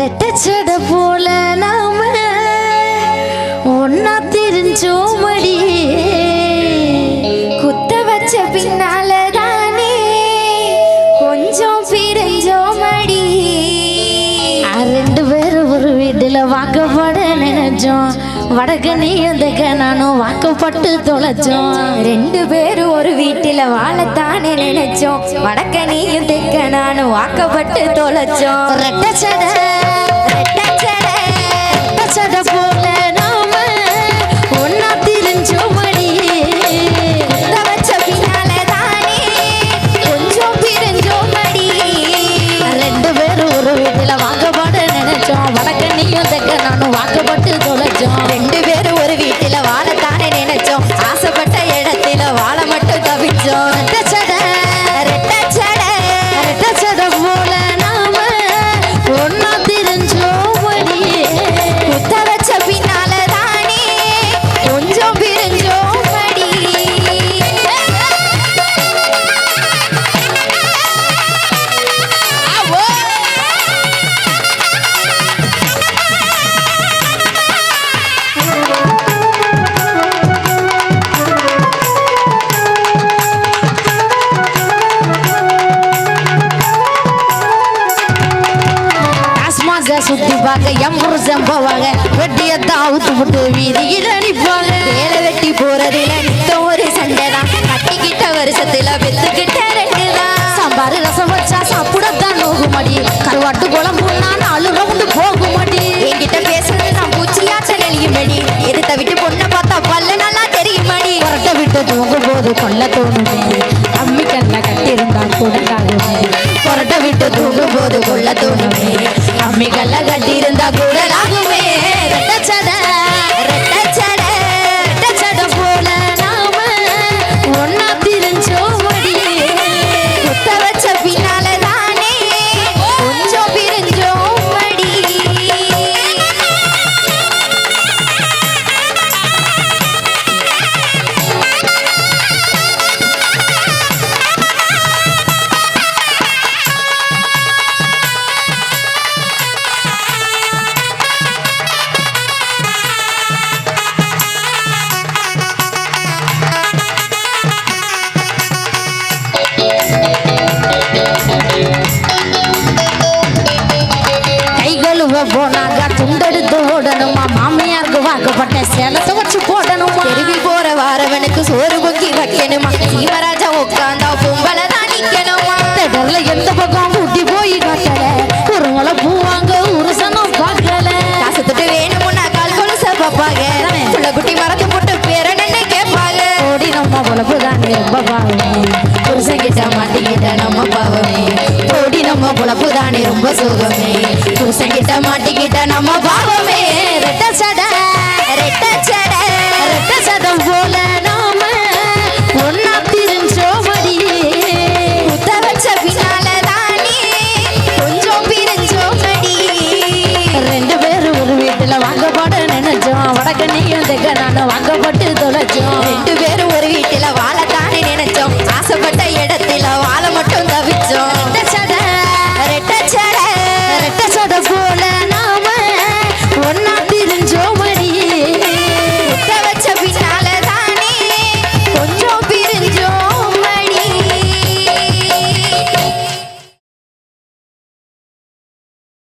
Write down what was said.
வெட்டச்சட போல நாம ஒன்னா தெரிஞ்சோமடி. குத்த வச்ச பின்னால தானே கொஞ்சம் பிரிஞ்சோமடி. ரெண்டு பேரும் ஒரு வீட்டில் வாக்கப்பட நினைச்சோம். வடக்கு நீ எந்தக்க நானும் வாக்கப்பட்டு தொலைச்சோம். ரெண்டு பேரும் ஒரு வீட்டில் வாழத்தானே நினைச்சோம். வடக்க நீயும் தெக்க நானும் வாக்கப்பட்டு தொலைச்சோம். ரெட்டச்சட டாஸ்மாக சுத்தி பார்க்க எம்புரு செம்பவாங்க. வெட்டியத்தான் அவுத்து விட்டு வீதியில் அனுப்பாங்க வேலை வெட்டி போறதுல நித்தம் ஒரு சண்டை தான். கட்டிக்கிட்ட வருஷத்துல பெத்துக்கிட்ட ரெண்டுதான் சாம்பார் ரசம் வச்சா சாப்பிடத்தான் நோகுமடி. கருவாட்டு குழம்புனா நாலு ரவுண்டு போகுமடி. என்கிட்ட பேசுறது நான் பூச்சியாச்ச நெளியும்படி எடுத்த விட்டு பொண்ணை பார்த்தா பல்லு நல்லா தெரியுமாடி. புரட்ட விட்டு தூங்கும் போது கொல்ல தோணுமே அம்மி கல்ல கட்டியிருந்தா கூட புரட்ட விட்டு தூங்கும் போது கொள்ள தோணுமே அம்மிகல்ல கட்டி இருந்தா கூட சேலத்தை வச்சு போடணுமா? தெருவி போற வாரவனுக்கு சோறு பொங்கி வைக்கணுமா? சீமராஜா உட்காந்தா பொம்பளை தான் நிக்கணுமா? திடல்ல எந்த பக்கம் ஊட்டி போய் காட்டல? ஒரு முளை பூவாங்க ஒரு சனம் பார்க்கல. காசு துட்டு வேணுமுன்னா கால் கொலுச பாப்பாங்க புள்ள குட்டி மறந்து போட்டு பேரன் என்ன கேட்பாங்க. ஓடி நம்ம பொழப்பு தானே ரொம்ப பாவமே புருஷங்கிட்ட மாட்டிக்கிட்ட நம்ம பாவமே. ஓடி நம்ம பொழப்பு தானே ரொம்ப சுகமே. புருஷங்கிட்ட மாட்டிக்கிட்ட நம்ம பாவமே. ரெட்ட சடை. ரெட்டச்சடை ரெட்ட சதம் போல